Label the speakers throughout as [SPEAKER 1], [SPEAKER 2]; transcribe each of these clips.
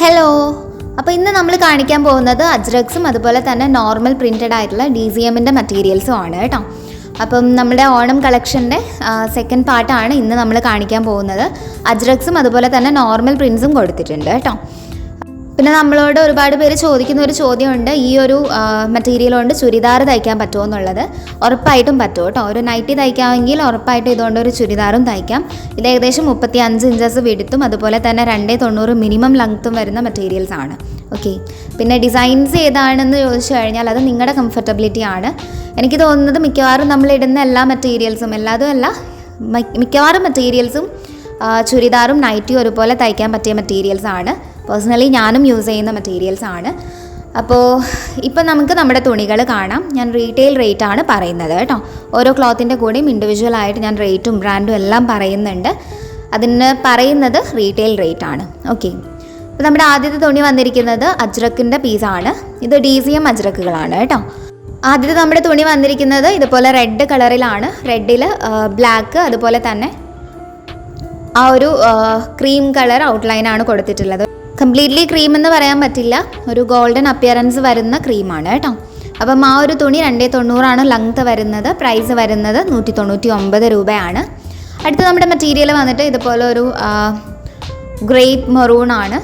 [SPEAKER 1] Hello അപ്പോൾ ഇന്ന് നമ്മൾ കാണിക്കാൻ പോകുന്നത് അജ്രക്സും അതുപോലെ തന്നെ നോർമൽ പ്രിന്റഡ് ആയിട്ടുള്ള ഡി സി എമ്മിന്റെ മെറ്റീരിയൽസും ആണ് കേട്ടോ. അപ്പം നമ്മുടെ ഓണം കളക്ഷന്റെ സെക്കൻഡ് പാർട്ടാണ് ഇന്ന് നമ്മൾ കാണിക്കാൻ പോകുന്നത്. അജ്രക്സും അതുപോലെ തന്നെ നോർമൽ പ്രിൻസും കൊടുത്തിട്ടുണ്ട് കേട്ടോ. പിന്നെ നമ്മളോട് ഒരുപാട് പേര് ചോദിക്കുന്ന ഒരു ചോദ്യമുണ്ട്. ഈ ഒരു മെറ്റീരിയൽ കൊണ്ട് ചുരിദാർ തയ്ക്കാൻ പറ്റുമോ എന്നുള്ളത്. ഉറപ്പായിട്ടും പറ്റുമോ കേട്ടോ. ഒരു നൈറ്റി തയ്ക്കാമെങ്കിൽ ഉറപ്പായിട്ടും ഇതുകൊണ്ട് ഒരു ചുരിദാറും തയ്ക്കാം. ഇത് ഏകദേശം മുപ്പത്തി അഞ്ച് ഇഞ്ചസ് വിടുത്തും അതുപോലെ തന്നെ രണ്ടേ തൊണ്ണൂറ് മിനിമം ലെങ്ത്തും വരുന്ന മെറ്റീരിയൽസ് ആണ്. ഓക്കെ പിന്നെ ഡിസൈൻസ് ഏതാണെന്ന് ചോദിച്ചു കഴിഞ്ഞാൽ അത് നിങ്ങളുടെ കംഫർട്ടബിലിറ്റി ആണ്. എനിക്ക് തോന്നുന്നത് മിക്കവാറും നമ്മൾ ഇടുന്ന എല്ലാ മെറ്റീരിയൽസും എല്ലാതും അല്ല മിക്കവാറും മെറ്റീരിയൽസും ചുരിദാറും നൈറ്റിയും ഒരുപോലെ തയ്ക്കാൻ പറ്റിയ മെറ്റീരിയൽസ് ആണ്. പേഴ്സണലി ഞാനും യൂസ് ചെയ്യുന്ന മെറ്റീരിയൽസ് ആണ്. അപ്പോൾ ഇപ്പം നമുക്ക് നമ്മുടെ തുണികൾ കാണാം. ഞാൻ റീറ്റെയിൽ റേറ്റ് ആണ് പറയുന്നത് കേട്ടോ. ഓരോ ക്ലോത്തിന്റെ കൂടെയും ഇൻഡിവിജ്വൽ ആയിട്ട് ഞാൻ റേറ്റും ബ്രാൻഡും എല്ലാം പറയുന്നുണ്ട്. അതിന് പറയുന്നത് റീറ്റെയിൽ റേറ്റ് ആണ്. ഓക്കെ അപ്പോൾ നമ്മുടെ ആദ്യത്തെ തുണി വന്നിരിക്കുന്നത് അജ്രക്കിന്റെ പീസാണ് ഇത് ഡി സി എം അജ്രക്കുകളാണ് കേട്ടോ. ആദ്യത്തെ നമ്മുടെ തുണി വന്നിരിക്കുന്നത് ഇതുപോലെ റെഡ് കളറിലാണ് റെഡിൽ ബ്ലാക്ക് അതുപോലെ തന്നെ ആ ഒരു ക്രീം കളർ ഔട്ട്ലൈനാണ് കൊടുത്തിട്ടുള്ളത്. കംപ്ലീറ്റ്ലി ക്രീം എന്ന് പറയാൻ പറ്റില്ല. ഒരു ഗോൾഡൻ അപ്പിയറൻസ് വരുന്ന ക്രീമാണ് കേട്ടോ. അപ്പം ആ ഒരു തുണി രണ്ടേ തൊണ്ണൂറാണ് ലെങ്ത് വരുന്നത് പ്രൈസ് വരുന്നത് നൂറ്റി തൊണ്ണൂറ്റി ഒമ്പത് രൂപയാണ്. അടുത്ത നമ്മുടെ മെറ്റീരിയൽ വന്നിട്ട് ഇതുപോലെ ഒരു ഗ്രേപ്പ് മെറൂൺ ആണ്.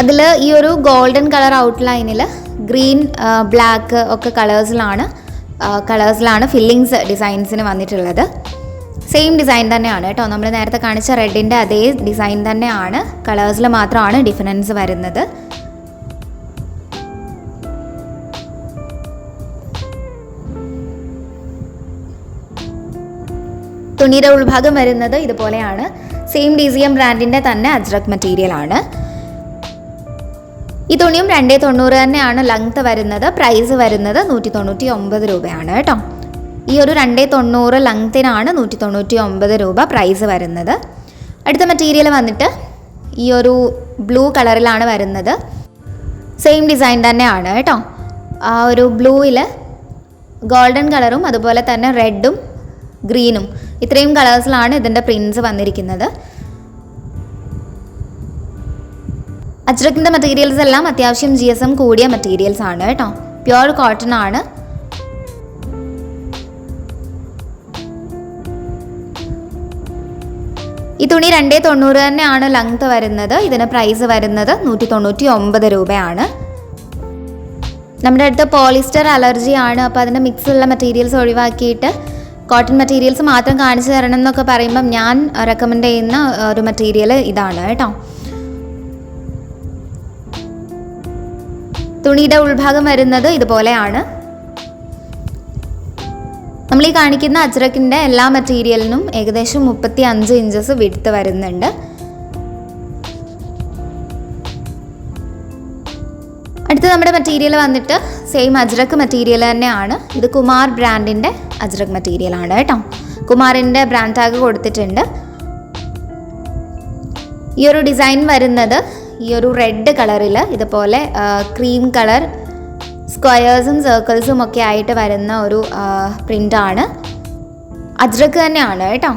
[SPEAKER 1] അതിൽ ഈ ഒരു ഗോൾഡൻ കളർ ഔട്ട്ലൈനിൽ ഗ്രീൻ ബ്ലാക്ക് ഒക്കെ കളേഴ്സിലാണ് കളേഴ്സിലാണ് ഫില്ലിങ്സ് ഡിസൈൻസിന് വന്നിട്ടുള്ളത്. സെയിം ഡിസൈൻ തന്നെയാണ് കേട്ടോ. നമ്മൾ നേരത്തെ കാണിച്ച റെഡിന്റെ അതേ ഡിസൈൻ തന്നെയാണ്. കളേഴ്സിൽ മാത്രമാണ് ഡിഫറൻസ് വരുന്നത്. തുണിയുടെ ഉൾഭാഗം വരുന്നത് ഇതുപോലെയാണ്. സെയിം ഡി സി എം ബ്രാൻഡിന്റെ തന്നെ അജ്രക് മെറ്റീരിയൽ ആണ്. ഈ തുണിയും രണ്ടേ തൊണ്ണൂറ് തന്നെയാണ് ലെങ്ത് വരുന്നത്. പ്രൈസ് വരുന്നത് നൂറ്റി തൊണ്ണൂറ്റി ഒമ്പത് രൂപയാണ് കേട്ടോ. ഈ ഒരു രണ്ടേ തൊണ്ണൂറ് ലങ്ത്തിനാണ് നൂറ്റി തൊണ്ണൂറ്റി ഒമ്പത് രൂപ പ്രൈസ് വരുന്നത്. അടുത്ത മെറ്റീരിയൽ വന്നിട്ട് ഈ ഒരു ബ്ലൂ കളറിലാണ് വരുന്നത്. സെയിം ഡിസൈൻ തന്നെയാണ് കേട്ടോ. ആ ഒരു ബ്ലൂവിൽ ഗോൾഡൻ കളറും അതുപോലെ തന്നെ റെഡും ഗ്രീനും ഇത്രയും കളേഴ്സിലാണ് ഇതിന്റെ പ്രിൻസ് വന്നിരിക്കുന്നത്. അജ്രക്കിന്റെ മെറ്റീരിയൽസ് എല്ലാം അത്യാവശ്യം ജി എസ് എം കൂടിയ മെറ്റീരിയൽസ് ആണ് കേട്ടോ. പ്യുവർ കോട്ടൺ ആണ്. ഈ തുണി രണ്ടേ തൊണ്ണൂറ് തന്നെയാണ് ലെങ്ത് വരുന്നത്. ഇതിന് പ്രൈസ് വരുന്നത് നൂറ്റി തൊണ്ണൂറ്റി ഒമ്പത് രൂപയാണ്. നമ്മുടെ അടുത്ത് പോളിസ്റ്റർ അലർജി ആണ്. അപ്പോൾ അതിന്റെ മിക്സ് ഉള്ള മെറ്റീരിയൽസ് ഒഴിവാക്കിയിട്ട് കോട്ടൺ മെറ്റീരിയൽസ് മാത്രം കാണിച്ചു തരണം എന്നൊക്കെ പറയുമ്പം ഞാൻ റെക്കമെൻഡ് ചെയ്യുന്ന ഒരു മെറ്റീരിയൽ ഇതാണ് കേട്ടോ. തുണിയുടെ ഉൾഭാഗം വരുന്നത് ഇതുപോലെയാണ്. നമ്മൾ ഈ കാണിക്കുന്ന അജ്രക്കിന്റെ എല്ലാ മെറ്റീരിയലിനും ഏകദേശം മുപ്പത്തി അഞ്ച് ഇഞ്ചസ് വിടുത്ത് വരുന്നുണ്ട്. അടുത്ത നമ്മുടെ മെറ്റീരിയൽ വന്നിട്ട് സെയിം അജ്രക്ക് മെറ്റീരിയൽ തന്നെയാണ്. ഇത് കുമാർ ബ്രാൻഡിന്റെ അജ്രക് മെറ്റീരിയൽ ആണ് കേട്ടോ. കുമാറിന്റെ ബ്രാൻഡ് ടാഗ് കൊടുത്തിട്ടുണ്ട്. ഈ ഒരു ഡിസൈൻ വരുന്നത് ഈ ഒരു റെഡ് കളറിൽ ഇതുപോലെ ക്രീം കളർ സ്ക്വയേഴ്സും സർക്കിൾസും ഒക്കെ ആയിട്ട് വരുന്ന ഒരു പ്രിന്റാണ് അജ്രക്ക് തന്നെയാണ് കേട്ടോ.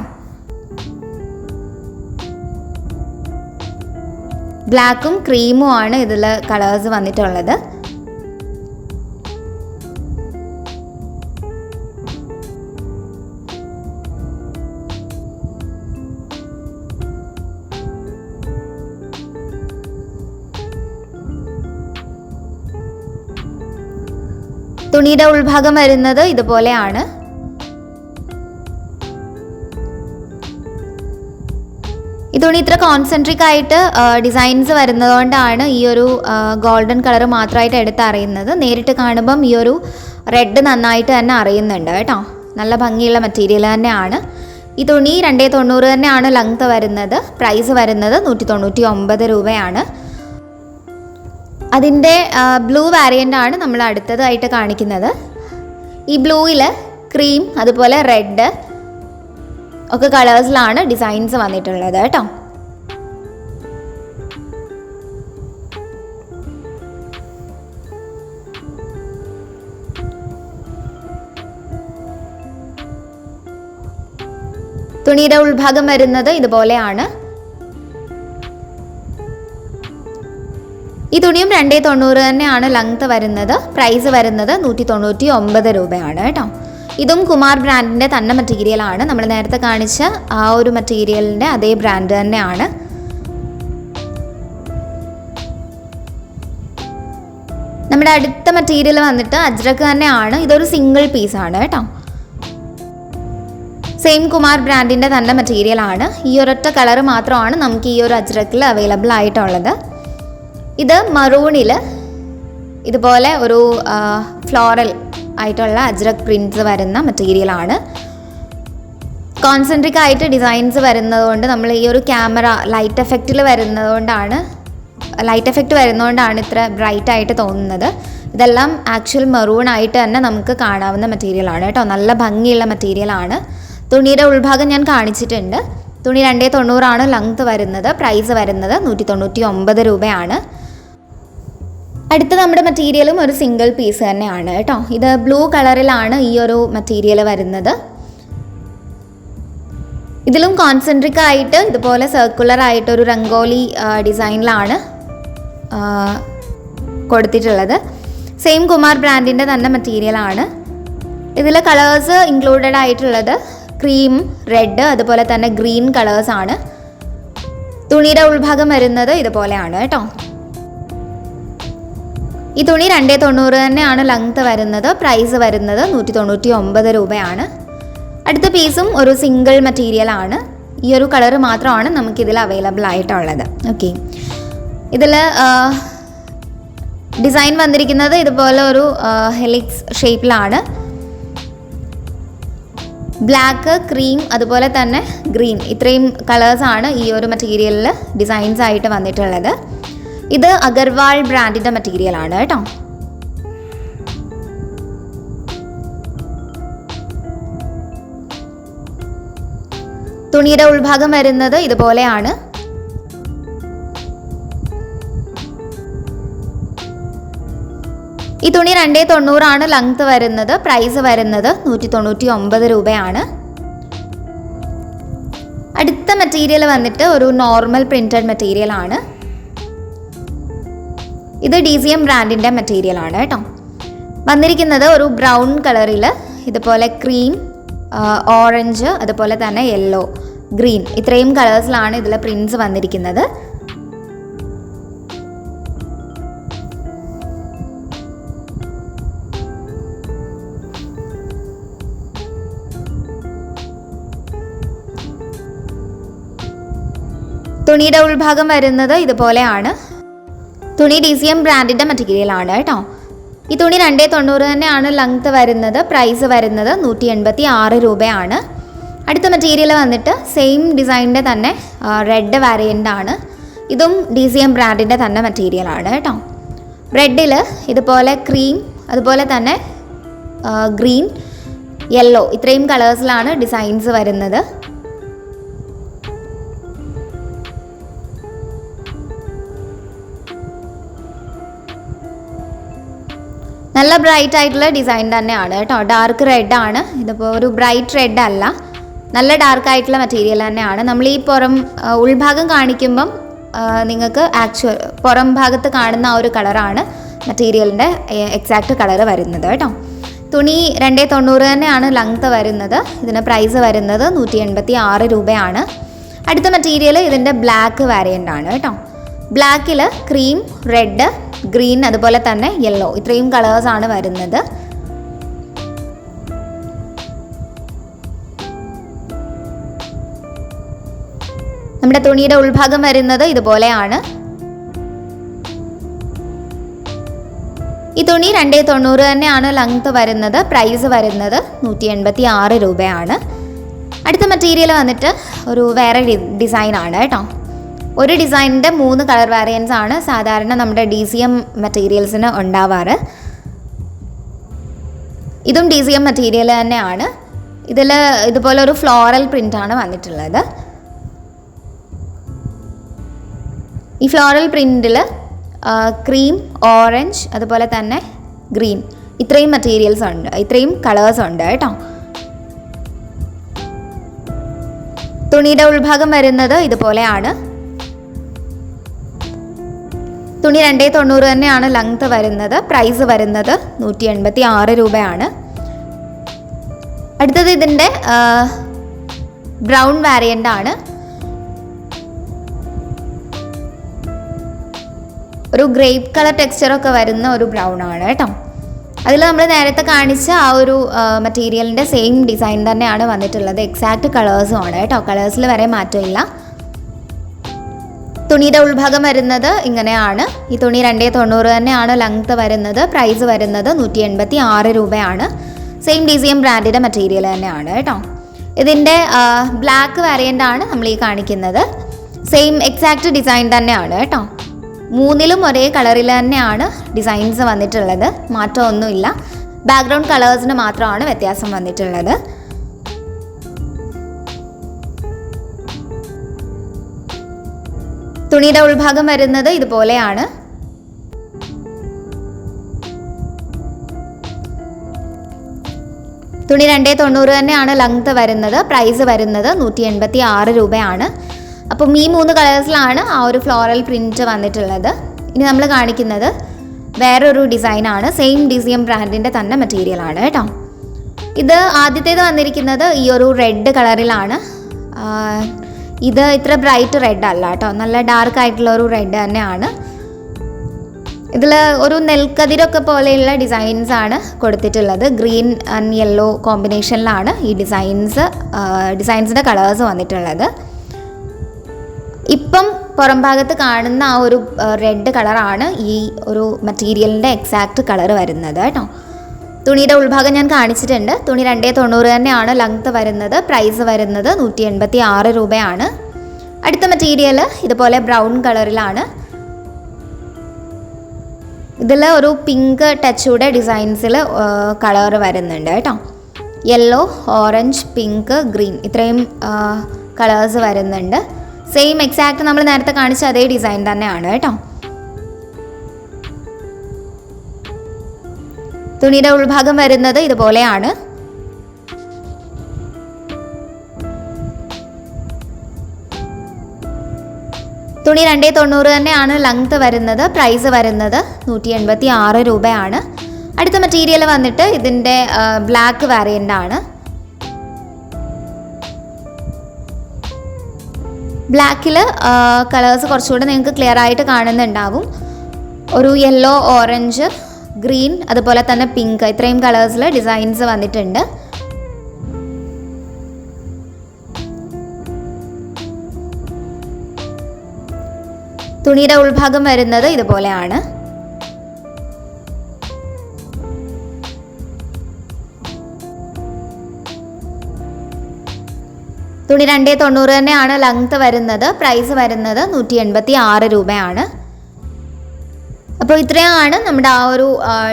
[SPEAKER 1] ബ്ലാക്കും ക്രീമും ആണ് ഇതിൽ കളേഴ്സ് വന്നിട്ടുള്ളത്. തുണിയുടെ ഉൾഭാഗം വരുന്നത് ഇതുപോലെയാണ്. ഈ തുണി ഇത്ര കോൺസെൻട്രിക് ആയിട്ട് ഡിസൈൻസ് വരുന്നതുകൊണ്ടാണ് ഈ ഒരു ഗോൾഡൻ കളർ മാത്രമായിട്ട് എടുത്ത് അറിയുന്നത്. നേരിട്ട് കാണുമ്പം ഈ ഒരു റെഡ് നന്നായിട്ട് തന്നെ അറിയുന്നുണ്ട് കേട്ടോ. നല്ല ഭംഗിയുള്ള മെറ്റീരിയൽ തന്നെയാണ്. ഈ തുണി രണ്ടേ തൊണ്ണൂറ് തന്നെയാണ് ലെങ്ത് വരുന്നത്. പ്രൈസ് വരുന്നത് നൂറ്റി തൊണ്ണൂറ്റി ഒമ്പത് രൂപയാണ്. അതിന്റെ ബ്ലൂ വാരിയന്റ് ആണ് നമ്മൾ അടുത്തതായിട്ട് കാണിക്കുന്നത്. ഈ ബ്ലൂവിൽ ക്രീം അതുപോലെ റെഡ് ഒക്കെ കളേഴ്സിലാണ് ഡിസൈൻസ് വന്നിട്ടുള്ളത് കേട്ടോ. തുണിയുടെ ഉൾഭാഗം വരുന്നത് ഇതുപോലെയാണ്. ഈ തുണിയും രണ്ടേ തൊണ്ണൂറ് തന്നെയാണ് ലെങ്ത് വരുന്നത്. പ്രൈസ് വരുന്നത് നൂറ്റി തൊണ്ണൂറ്റി ഒമ്പത് രൂപയാണ് കേട്ടോ. ഇതും കുമാർ ബ്രാൻഡിന്റെ തന്നെ മെറ്റീരിയലാണ് നമ്മൾ നേരത്തെ കാണിച്ച ആ ഒരു മെറ്റീരിയലിന്റെ അതേ ബ്രാൻഡ് തന്നെയാണ്. നമ്മുടെ അടുത്ത മെറ്റീരിയൽ വന്നിട്ട് അജ്രക്ക് തന്നെയാണ്. ഇതൊരു സിംഗിൾ പീസാണ് കേട്ടോ. സെയിം കുമാർ ബ്രാൻഡിന്റെ തന്നെ മെറ്റീരിയൽ ആണ്. ഈ ഒരൊറ്റ കളർ മാത്രമാണ് നമുക്ക് ഈ ഒരു അജ്രക്കിൽ അവൈലബിൾ ആയിട്ടുള്ളത്. ഇത് മറൂണിൽ ഇതുപോലെ ഒരു ഫ്ലോറൽ ആയിട്ടുള്ള അജ്രക് പ്രിന്റ്സ് വരുന്ന മെറ്റീരിയലാണ് കോൺസെൻട്രിക് ആയിട്ട് ഡിസൈൻസ് വരുന്നതുകൊണ്ട് നമ്മൾ ഈ ഒരു ക്യാമറ ലൈറ്റ് എഫക്റ്റിൽ വരുന്നതുകൊണ്ടാണ് ലൈറ്റ് എഫക്റ്റ് വരുന്നതുകൊണ്ടാണ് ഇത്ര ബ്രൈറ്റ് ആയിട്ട് തോന്നുന്നത്. ഇതെല്ലാം ആക്ച്വൽ മെറൂൺ ആയിട്ട് തന്നെ നമുക്ക് കാണാവുന്ന മെറ്റീരിയലാണ് കേട്ടോ. നല്ല ഭംഗിയുള്ള മെറ്റീരിയലാണ് തുണിയുടെ ഉൾഭാഗം ഞാൻ കാണിച്ചിട്ടുണ്ട്. തുണി രണ്ടേ തൊണ്ണൂറാണ് ലെങ്ത് വരുന്നത്. പ്രൈസ് വരുന്നത് നൂറ്റി തൊണ്ണൂറ്റി ഒമ്പത് രൂപയാണ്. അടുത്ത നമ്മുടെ മെറ്റീരിയലും ഒരു സിംഗിൾ പീസ് തന്നെയാണ് കേട്ടോ. ഇത് ബ്ലൂ കളറിലാണ് ഈ ഒരു മെറ്റീരിയൽ വരുന്നത്. ഇതിലും കോൺസെൻട്രിക് ആയിട്ട് ഇതുപോലെ സർക്കുലർ ആയിട്ട് ഒരു രംഗോലി ഡിസൈനിലാണ് കൊടുത്തിട്ടുള്ളത്. സെയിം കുമാർ ബ്രാൻഡിന്റെ തന്നെ മെറ്റീരിയലാണ് ഇതിൽ കളേഴ്സ് ഇൻക്ലൂഡഡ് ആയിട്ടുള്ളത് ക്രീം റെഡ് അതുപോലെ തന്നെ ഗ്രീൻ കളേഴ്സാണ് തുണിയുടെ ഉൾഭാഗം വരുന്നത് ഇതുപോലെയാണ് കേട്ടോ. ഈ തുണി രണ്ടേ തൊണ്ണൂറ് തന്നെയാണ് ലെങ്ത് വരുന്നത്. പ്രൈസ് വരുന്നത് നൂറ്റി തൊണ്ണൂറ്റി ഒമ്പത് രൂപയാണ്. അടുത്ത പീസും ഒരു സിംഗിൾ മെറ്റീരിയൽ ആണ്. ഈ ഒരു കളർ മാത്രമാണ് നമുക്കിതിൽ അവൈലബിൾ ആയിട്ടുള്ളത്. ഓക്കെ ഇതിൽ ഡിസൈൻ വന്നിരിക്കുന്നത് ഇതുപോലെ ഒരു ഹെലിക്സ് ഷേപ്പിലാണ് ബ്ലാക്ക് ക്രീം അതുപോലെ തന്നെ ഗ്രീൻ ഇത്രയും കളേഴ്സാണ് ഈ ഒരു മെറ്റീരിയലിൽ ഡിസൈൻസ് ആയിട്ട് വന്നിട്ടുള്ളത്. ഇത് അഗർവാൾ ബ്രാൻഡിന്റെ മെറ്റീരിയലാണ് കേട്ടോ. തുണിയുടെ ഉൾഭാഗം വരുന്നത് ഇതുപോലെയാണ്. ഈ തുണി രണ്ടേ തൊണ്ണൂറാണ് ലെങ്ത് വരുന്നത് പ്രൈസ് വരുന്നത് നൂറ്റി തൊണ്ണൂറ്റി ഒമ്പത് രൂപയാണ്. അടുത്ത മെറ്റീരിയൽ വന്നിട്ട് ഒരു നോർമൽ പ്രിന്റഡ് മെറ്റീരിയൽ ആണ്. ഇത് ഡി സി എം ബ്രാൻഡിന്റെ മെറ്റീരിയൽ ആണ് കേട്ടോ വന്നിരിക്കുന്നത് ഒരു ബ്രൗൺ കളറിൽ ഇതുപോലെ ക്രീം ഓറഞ്ച് അതുപോലെ തന്നെ യെല്ലോ ഗ്രീൻ ഇത്രയും കളേഴ്സിലാണ് ഇതിൽ പ്രിൻസ് വന്നിരിക്കുന്നത്. തുണിയുടെ ഉൾഭാഗം വരുന്നത് ഇതുപോലെയാണ്. തുണി ഡി സി എം ബ്രാൻഡിന്റെ മെറ്റീരിയലാണ് കേട്ടോ ഈ തുണി രണ്ടേ തൊണ്ണൂറ് തന്നെയാണ് ലെങ്ത് വരുന്നത് പ്രൈസ് വരുന്നത് നൂറ്റി എൺപത്തി ആറ് രൂപയാണ്. അടുത്ത മെറ്റീരിയൽ വന്നിട്ട് സെയിം ഡിസൈനിന്റെ തന്നെ റെഡ് വാരിയന്റ് ആണ്. ഇതും ഡി സി എം ബ്രാൻഡിന്റെ തന്നെ മെറ്റീരിയലാണ് കേട്ടോ റെഡിൽ ഇതുപോലെ ക്രീം അതുപോലെ തന്നെ ഗ്രീൻ യെല്ലോ ഇത്രയും കളേഴ്സിലാണ് ഡിസൈൻസ് വരുന്നത്. നല്ല ബ്രൈറ്റ് ആയിട്ടുള്ള ഡിസൈൻ തന്നെയാണ് കേട്ടോ. ഡാർക്ക് റെഡ് ആണ്. ഇതിപ്പോൾ ഒരു ബ്രൈറ്റ് റെഡ് അല്ല. നല്ല ഡാർക്ക് ആയിട്ടുള്ള മെറ്റീരിയൽ തന്നെയാണ്. നമ്മൾ ഈ പുറം ഉൾഭാഗം കാണിക്കുമ്പം നിങ്ങൾക്ക് ആക്ച്വൽ പുറം ഭാഗത്ത് കാണുന്ന ആ ഒരു കളറാണ് മെറ്റീരിയലിന്റെ എക്സാക്റ്റ് കളർ വരുന്നത് കേട്ടോ. തുണി രണ്ടേ തൊണ്ണൂറ് തന്നെയാണ് ലെങ്ത്ത് വരുന്നത്. ഇതിന് പ്രൈസ് വരുന്നത് നൂറ്റി എൺപത്തി ആറ് രൂപയാണ്. അടുത്ത മെറ്റീരിയൽ ഇതിന്റെ ബ്ലാക്ക് വാരിയന്റ് ആണ് കേട്ടോ. ബ്ലാക്കിൽ ക്രീം റെഡ് ഗ്രീൻ അതുപോലെ തന്നെ യെല്ലോ. ഇത്രയും കളേഴ്സാണ് വരുന്നത്. നമ്മുടെ തുണിയുടെ ഉൾഭാഗം വരുന്നത് ഇതുപോലെയാണ്. ഈ തുണി രണ്ടേ തൊണ്ണൂറ് തന്നെയാണ് ലെങ്ത് വരുന്നത്. പ്രൈസ് വരുന്നത് നൂറ്റി എൺപത്തി ആറ് രൂപയാണ്. അടുത്ത മെറ്റീരിയൽ വന്നിട്ട് ഒരു വേറെ ഡിസൈനാണ് കേട്ടോ. ഒരു ഡിസൈനിന്റെ മൂന്ന് കളർ വേരിയൻസ് ആണ് സാധാരണ നമ്മുടെ ഡി സി എം മെറ്റീരിയൽസിന് ഉണ്ടാവാറ്. ഇതും ഡി സി എം മെറ്റീരിയൽ തന്നെയാണ്. ഇതിൽ ഇതുപോലെ ഒരു ഫ്ലോറൽ പ്രിന്റാണ് വന്നിട്ടുള്ളത്. ഈ ഫ്ലോറൽ പ്രിന്റിൽ ക്രീം ഓറഞ്ച് അതുപോലെ തന്നെ ഗ്രീൻ ഇത്രയും മെറ്റീരിയൽസ് ഉണ്ട്. ഇത്രയും കളേഴ്സ് ഉണ്ട് കേട്ടോ. തുണിയുടെ ഉൾഭാഗം വരുന്നത് ഇതുപോലെയാണ്. തുണി രണ്ടേ തൊണ്ണൂറ് തന്നെയാണ് ലെങ്ത് വരുന്നത്. പ്രൈസ് വരുന്നത് നൂറ്റി എൺപത്തി ആറ് രൂപയാണ്. അടുത്തത് ഇതിന്റെ ബ്രൗൺ വാരിയന്റ് ആണ്. ഒരു ഗ്രേപ്പ് കളർ ടെക്സ്ചറൊക്കെ വരുന്ന ഒരു ബ്രൗൺ ആണ് കേട്ടോ. അതിൽ നമ്മൾ നേരത്തെ കാണിച്ച ആ ഒരു മെറ്റീരിയലിന്റെ സെയിം ഡിസൈൻ തന്നെയാണ് വന്നിട്ടുള്ളത്. എക്സാക്ട് കളേഴ്സും ആണ് കേട്ടോ. കളേഴ്സിൽ വരെ മാറ്റമില്ല. തുണിയുടെ ഉൾഭാഗം വരുന്നത് ഇങ്ങനെയാണ്. ഈ തുണി രണ്ടേ തൊണ്ണൂറ് തന്നെയാണ്. ലെങ്ത് വരുന്നത്. പ്രൈസ് വരുന്നത് നൂറ്റി എൺപത്തി ആറ് രൂപയാണ്. സെയിം ഡി സി എം ബ്രാൻഡിന്റെ മെറ്റീരിയൽ തന്നെയാണ് കേട്ടോ. ഇതിന്റെ ബ്ലാക്ക് വേരിയന്റ് ആണ് നമ്മൾ ഈ കാണിക്കുന്നത്. സെയിം എക്സാക്ട് ഡിസൈൻ തന്നെയാണ് കേട്ടോ. മൂന്നിലും ഒരേ കളറിൽ തന്നെയാണ് ഡിസൈൻസ് വന്നിട്ടുള്ളത്. മാറ്റമൊന്നുമില്ല. ബാക്ക്ഗ്രൗണ്ട് കളേഴ്സിന് മാത്രമാണ് വ്യത്യാസം വന്നിട്ടുള്ളത്. തുണിയുടെ ഉൾഭാഗം വരുന്നത് ഇതുപോലെയാണ്. തുണി രണ്ടേ തൊണ്ണൂറ് തന്നെയാണ് ലെങ്ത് വരുന്നത് പ്രൈസ് വരുന്നത് നൂറ്റി എൺപത്തി ആറ് രൂപയാണ്. അപ്പം ഈ മൂന്ന് കളേഴ്സിലാണ് ആ ഒരു ഫ്ലോറൽ പ്രിന്റ് വന്നിട്ടുള്ളത്. ഇനി നമ്മൾ കാണിക്കുന്നത് വേറൊരു ഡിസൈനാണ് സെയിം ഡി സി എം ബ്രാൻഡിന്റെ തന്നെ മെറ്റീരിയൽ ആണ് കേട്ടോ. ഇത് ആദ്യത്തേത് വന്നിരിക്കുന്നത് ഈ ഒരു റെഡ് കളറിലാണ് ഇത് ഇത്ര ബ്രൈറ്റ് റെഡ് അല്ല കേട്ടോ. നല്ല ഡാർക്ക് ആയിട്ടുള്ള ഒരു റെഡ് തന്നെയാണ്. ഇതിൽ ഒരു നെൽക്കതിരൊക്കെ പോലെയുള്ള ഡിസൈൻസ് ആണ് കൊടുത്തിട്ടുള്ളത്. ഗ്രീൻ ആൻഡ് യെല്ലോ കോമ്പിനേഷനിലാണ് ഈ ഡിസൈൻസ് ഡിസൈൻസിന്റെ കളേഴ്സ് വന്നിട്ടുള്ളത്. ഇപ്പം പുറം ഭാഗത്ത് കാണുന്ന ആ ഒരു റെഡ് കളറാണ് ഈ ഒരു മെറ്റീരിയലിന്റെ എക്സാക്റ്റ് കളർ വരുന്നത് കേട്ടോ. തുണിയുടെ ഉൾഭാഗം ഞാൻ കാണിച്ചിട്ടുണ്ട്. തുണി രണ്ടേ തൊണ്ണൂറ് തന്നെയാണ്. ലെങ്ത് വരുന്നത്. പ്രൈസ് വരുന്നത് നൂറ്റി എൺപത്തി ആറ് രൂപയാണ്. അടുത്ത മെറ്റീരിയൽ ഇതുപോലെ ബ്രൗൺ കളറിലാണ് ഇതിൽ ഒരു പിങ്ക് ടച്ചൂടെ ഡിസൈൻസിൽ കളർ വരുന്നുണ്ട് കേട്ടോ. യെല്ലോ ഓറഞ്ച് പിങ്ക് ഗ്രീൻ ഇത്രയും കളേഴ്സ് വരുന്നുണ്ട്. സെയിം എക്സാക്റ്റ് നമ്മൾ നേരത്തെ കാണിച്ച അതേ ഡിസൈൻ തന്നെയാണ് കേട്ടോ. തുണിയുടെ ഉൾഭാഗം വരുന്നത് ഇതുപോലെയാണ്. തുണി രണ്ടേ തൊണ്ണൂറ് തന്നെയാണ് ലെങ്ത് വരുന്നത് പ്രൈസ് വരുന്നത് നൂറ്റി എൺപത്തി ആറ് രൂപയാണ്. അടുത്ത മെറ്റീരിയൽ വന്നിട്ട് ഇതിന്റെ ബ്ലാക്ക് വേറിയന്റ് ആണ്. ബ്ലാക്കിൽ കളേഴ്സ് കുറച്ചുകൂടെ നിങ്ങൾക്ക് ക്ലിയർ ആയിട്ട് കാണുന്നുണ്ടാവും. ഒരു യെല്ലോ ഓറഞ്ച് ഗ്രീൻ അതുപോലെ തന്നെ പിങ്ക് ഇത്രയും കളേഴ്സിൽ ഡിസൈൻസ് വന്നിട്ടുണ്ട്. തുണിയുടെ ഉൾഭാഗം വരുന്നത് ഇതുപോലെയാണ്. തുണി രണ്ടേ തൊണ്ണൂറ് തന്നെയാണ് ലെങ്ത് വരുന്നത്. പ്രൈസ് വരുന്നത് നൂറ്റി എൺപത്തി ആറ് രൂപയാണ്. അപ്പോൾ ഇത്രയാണ് നമ്മുടെ ആ ഒരു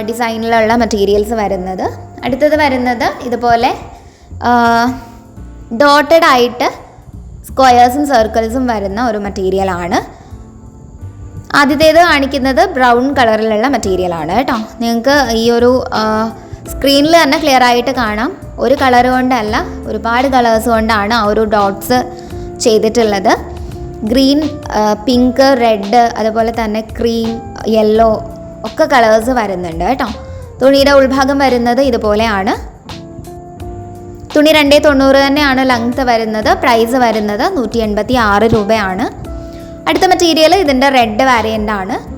[SPEAKER 1] ഡിസൈനിലുള്ള മെറ്റീരിയൽസ് വരുന്നത്. അടുത്തത് വരുന്നത് ഇതുപോലെ ഡോട്ടഡ് ആയിട്ട് സ്ക്വയേഴ്സും സർക്കിൾസും വരുന്ന ഒരു മെറ്റീരിയലാണ് ആദ്യത്തേത് കാണിക്കുന്നത് ബ്രൗൺ കളറിലുള്ള മെറ്റീരിയലാണ് കേട്ടോ. നിങ്ങൾക്ക് ഈ ഒരു സ്ക്രീനിൽ തന്നെ ക്ലിയർ ആയിട്ട് കാണാം. ഒരു കളർ കൊണ്ടല്ല ഒരുപാട് കളേഴ്സ് കൊണ്ടാണ് ആ ഒരു ഡോട്ട്സ് ചെയ്തിട്ടുള്ളത്. ഗ്രീൻ പിങ്ക് റെഡ് അതുപോലെ തന്നെ ക്രീം യെല്ലോ ഒക്കെ കളേഴ്സ് വരുന്നുണ്ട് കേട്ടോ. തുണിയുടെ ഉൾഭാഗം വരുന്നത് ഇതുപോലെയാണ്. തുണി രണ്ടേ തൊണ്ണൂറ് തന്നെയാണ് ലെങ്ത് വരുന്നത്. പ്രൈസ് വരുന്നത് നൂറ്റി എൺപത്തി ആറ് രൂപയാണ്. അടുത്ത മെറ്റീരിയൽ ഇതിന്റെ റെഡ് വാരിയന്റ് ആണ്.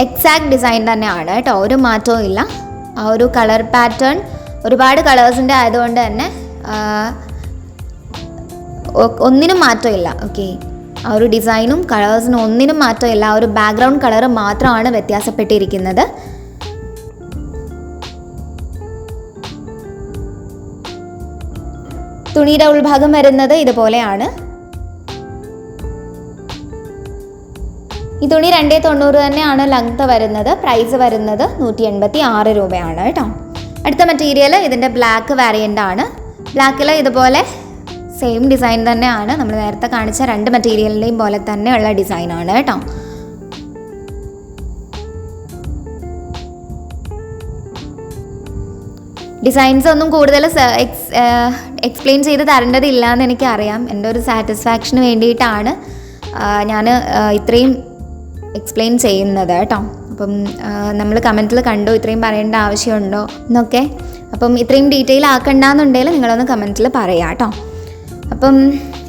[SPEAKER 1] എക്സാക്ട് ഡിസൈൻ തന്നെയാണ് കേട്ടോ. ഒരു മാറ്റവും ഇല്ല. ആ ഒരു കളർ പാറ്റേൺ ഒരുപാട് കളേഴ്സിന്റെ ആയതുകൊണ്ട് തന്നെ ഒന്നിനും മാറ്റമില്ല ഓക്കെ ആ ഒരു ഡിസൈനും കളേഴ്സിനും ഒന്നിനും മാറ്റമില്ല ആ ഒരു ബാക്ക്ഗ്രൗണ്ട് കളർ മാത്രമാണ് വ്യത്യാസപ്പെട്ടിരിക്കുന്നത്. തുണിയുടെ ഉൾഭാഗം വരുന്നത് ഇതുപോലെയാണ്. ഈ തുണി രണ്ടേ തൊണ്ണൂറ് തന്നെയാണ് ലെങ്ത് വരുന്നത് പ്രൈസ് വരുന്നത് നൂറ്റി എൺപത്തി ആറ് രൂപയാണ് കേട്ടോ. അടുത്ത മെറ്റീരിയൽ ഇതിന്റെ ബ്ലാക്ക് വാരിയന്റ് ആണ്. ബ്ലാക്കിൽ ഇതുപോലെ സെയിം ഡിസൈൻ തന്നെയാണ്. നമ്മൾ നേരത്തെ കാണിച്ച രണ്ട് മെറ്റീരിയലിന്റെയും പോലെ തന്നെയുള്ള ഡിസൈനാണ് കേട്ടോ. ഡിസൈൻസ് ഒന്നും കൂടുതൽ എക്സ്പ്ലെയിൻ ചെയ്ത് തരേണ്ടതില്ല എന്ന് എനിക്കറിയാം. എന്റെ ഒരു സാറ്റിസ്ഫാക്ഷന് വേണ്ടിയിട്ടാണ് ഞാൻ ഇത്രയും എക്സ്പ്ലെയിൻ ചെയ്യുന്നത് കേട്ടോ. അപ്പം നമ്മൾ കമന്റിൽ കണ്ടോ ഇത്രയും പറയേണ്ട ആവശ്യമുണ്ടോ എന്നൊക്കെ. അപ്പം ഇത്രയും ഡീറ്റെയിൽ ആക്കണ്ടെന്നുണ്ടെങ്കിൽ നിങ്ങളൊന്ന് കമന്റിൽ പറയാം കേട്ടോ. അപ്പം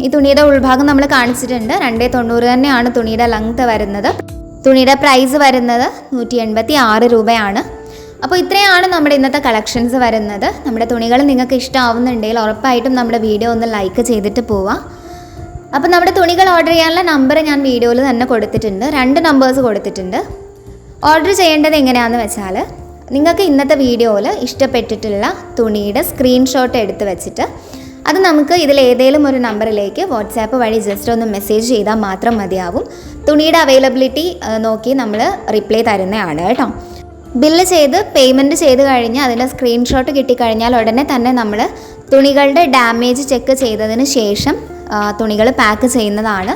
[SPEAKER 1] ഈ തുണിയുടെ ഉൾഭാഗം നമ്മൾ കാണിച്ചിട്ടുണ്ട്. രണ്ടേ തൊണ്ണൂറ് തന്നെയാണ് തുണിയുടെ ലെങ്ത് വരുന്നത്. തുണിയുടെ പ്രൈസ് വരുന്നത് നൂറ്റി എൺപത്തി ആറ് രൂപയാണ്. അപ്പോൾ ഇത്രയാണ് നമ്മുടെ ഇന്നത്തെ കളക്ഷൻസ് വരുന്നത്. നമ്മുടെ തുണികൾ നിങ്ങൾക്ക് ഇഷ്ടമാവുന്നുണ്ടെങ്കിൽ ഉറപ്പായിട്ടും നമ്മുടെ വീഡിയോ ഒന്ന് ലൈക്ക് ചെയ്തിട്ട് പോവാം. അപ്പോൾ നമ്മുടെ തുണികൾ ഓർഡർ ചെയ്യാനുള്ള നമ്പർ ഞാൻ വീഡിയോയിൽ തന്നെ കൊടുത്തിട്ടുണ്ട്. രണ്ട് നമ്പേഴ്സ് കൊടുത്തിട്ടുണ്ട്. ഓർഡർ ചെയ്യേണ്ടത് എങ്ങനെയാണെന്ന് വെച്ചാൽ നിങ്ങൾക്ക് ഇന്നത്തെ വീഡിയോയിൽ ഇഷ്ടപ്പെട്ടിട്ടുള്ള തുണിയുടെ സ്ക്രീൻഷോട്ട് എടുത്ത് വെച്ചിട്ട് അത് നമുക്ക് ഇതിൽ ഏതെങ്കിലും ഒരു നമ്പറിലേക്ക് വാട്സാപ്പ് വഴി ജസ്റ്റ് ഒന്ന് മെസ്സേജ് ചെയ്താൽ മാത്രം മതിയാവും. തുണിയുടെ അവൈലബിലിറ്റി നോക്കി നമ്മൾ റിപ്ലൈ തരുന്നതാണ് കേട്ടോ. ബില്ല് ചെയ്ത് പേയ്മെന്റ് ചെയ്ത് കഴിഞ്ഞ് അതിന്റെ സ്ക്രീൻഷോട്ട് കിട്ടിക്കഴിഞ്ഞാൽ ഉടനെ തന്നെ നമ്മൾ തുണികളുടെ ഡാമേജ് ചെക്ക് ചെയ്തതിന് ശേഷം തുണികൾ പാക്ക് ചെയ്യുന്നതാണ്.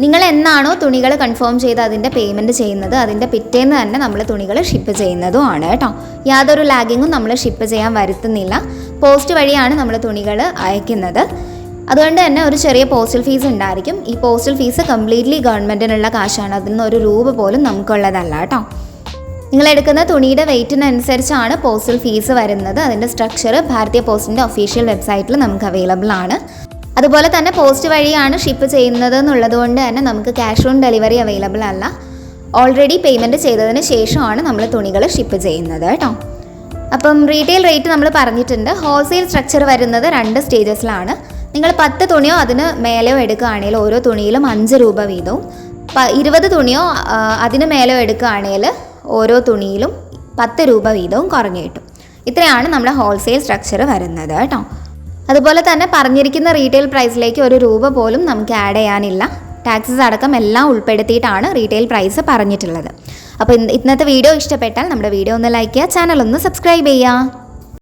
[SPEAKER 1] നിങ്ങൾ എന്നാണോ തുണികൾ കൺഫേം ചെയ്ത് അതിന്റെ പേയ്മെന്റ് ചെയ്യുന്നത് അതിന്റെ പിറ്റേന്ന് തന്നെ നമ്മൾ തുണികൾ ഷിപ്പ് ചെയ്യുന്നതും ആണ് കേട്ടോ. യാതൊരു ലാഗിങ്ങും നമ്മൾ ഷിപ്പ് ചെയ്യാൻ വരുത്തുന്നില്ല. പോസ്റ്റ് വഴിയാണ് നമ്മൾ തുണികൾ അയക്കുന്നത്. അതുകൊണ്ട് തന്നെ ഒരു ചെറിയ പോസ്റ്റൽ ഫീസ് ഉണ്ടായിരിക്കും. ഈ പോസ്റ്റൽ ഫീസ് കംപ്ലീറ്റ്ലി ഗവൺമെന്റിനുള്ള കാശാണ്. അതിൽ നിന്ന് ഒരു രൂപ പോലും നമുക്കുള്ളതല്ല കേട്ടോ. നിങ്ങൾ എടുക്കുന്ന തുണിയുടെ വെയിറ്റിനനുസരിച്ചാണ് പോസ്റ്റൽ ഫീസ് വരുന്നത്. അതിന്റെ സ്ട്രക്ചർ ഭാരതീയ പോസ്റ്റിന്റെ ഒഫീഷ്യൽ വെബ്സൈറ്റിൽ നമുക്ക് അവൈലബിൾ ആണ്. അതുപോലെ തന്നെ പോസ്റ്റ് വഴിയാണ് ഷിപ്പ് ചെയ്യുന്നത് എന്നുള്ളത് കൊണ്ട് തന്നെ നമുക്ക് ക്യാഷ് ഓൺ ഡെലിവറി അവൈലബിൾ അല്ല. ഓൾറെഡി പേയ്മെന്റ് ചെയ്തതിന് ശേഷമാണ് നമ്മൾ തുണികൾ ഷിപ്പ് ചെയ്യുന്നത് കേട്ടോ. അപ്പം റീറ്റെയിൽ റേറ്റ് നമ്മൾ പറഞ്ഞിട്ടുണ്ട്. ഹോൾസെയിൽ സ്ട്രക്ചർ വരുന്നത് രണ്ട് സ്റ്റേജസിലാണ് നിങ്ങൾ പത്ത് തുണിയോ അതിന് മേലെയോ എടുക്കുകയാണെങ്കിൽ ഓരോ തുണിയിലും അഞ്ച് രൂപ വീതവും. ഇരുപത് തുണിയോ അതിന് മേലെയോ എടുക്കുകയാണെങ്കിൽ ഓരോ തുണിയിലും പത്ത് രൂപ വീതവും കുറഞ്ഞു കിട്ടും. ഇത്രയാണ് നമ്മുടെ ഹോൾസെയിൽ സ്ട്രക്ചർ വരുന്നത് കേട്ടോ. അതുപോലെ തന്നെ പറഞ്ഞിരിക്കുന്ന റീറ്റെയിൽ പ്രൈസിലേക്ക് ഒരു രൂപ പോലും നമുക്ക് ആഡ് ചെയ്യാനില്ല. ടാക്സസ് അടക്കം എല്ലാം ഉൾപ്പെടുത്തിയിട്ടാണ് റീറ്റെയിൽ പ്രൈസ് പറഞ്ഞിട്ടുള്ളത്. അപ്പോൾ ഇന്ന് ഇന്നത്തെ വീഡിയോ ഇഷ്ടപ്പെട്ടാൽ നമ്മുടെ വീഡിയോ ഒന്ന് ലൈക്ക് ചെയ്യുക ചാനൽ ഒന്ന് സബ്സ്ക്രൈബ് ചെയ്യുക.